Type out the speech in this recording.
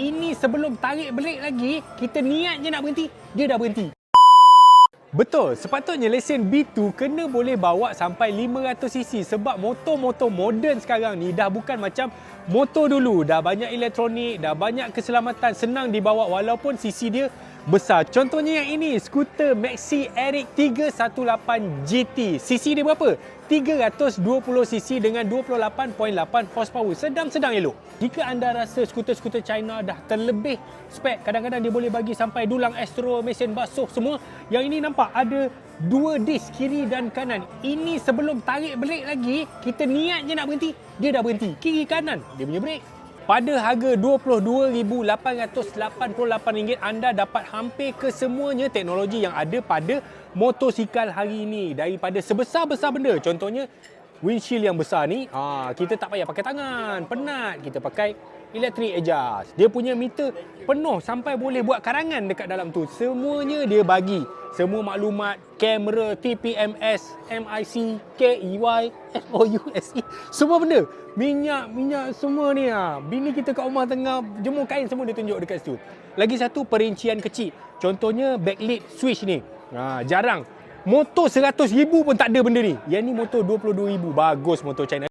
Ini sebelum tarik brek lagi, kita niat je nak berhenti, dia dah berhenti. Betul, sepatutnya lesen B2 kena boleh bawa sampai 500cc sebab motor-motor moden sekarang ni dah bukan macam motor dulu. Dah banyak elektronik, dah banyak keselamatan, senang dibawa walaupun cc dia besar. Contohnya yang ini, skuter Maxi Eric 318 GT. Cc dia berapa? 320cc dengan 28.8 horsepower. Sedang-sedang elok. Jika anda rasa skuter-skuter China dah terlebih spek, kadang-kadang dia boleh bagi sampai dulang Astro, mesin basuh semua. Yang ini nampak ada dua disk kiri dan kanan. Ini sebelum tarik brek lagi, kita niat je nak berhenti, dia dah berhenti. Kiri kanan, dia punya brek. Pada harga RM22,888 anda dapat hampir kesemuanya teknologi yang ada pada motosikal hari ini daripada sebesar-besar benda. Contohnya windshield yang besar ni, ah kita tak payah pakai tangan, penat. Kita pakai electric adjust. Dia punya meter penuh sampai boleh buat karangan dekat dalam tu. Semuanya dia bagi. Semua maklumat, kamera, TPMS, MIC, KEY, SOUSE, semua benda. Minyak, minyak semua ni ha. Bini kita kat rumah tengah jemur kain semua dia tunjuk dekat situ. Lagi satu perincian kecil. Contohnya backlit switch ni. Ha, jarang. Motor 100,000 pun tak ada benda ni. Yang ni motor 22,000. Bagus motor China.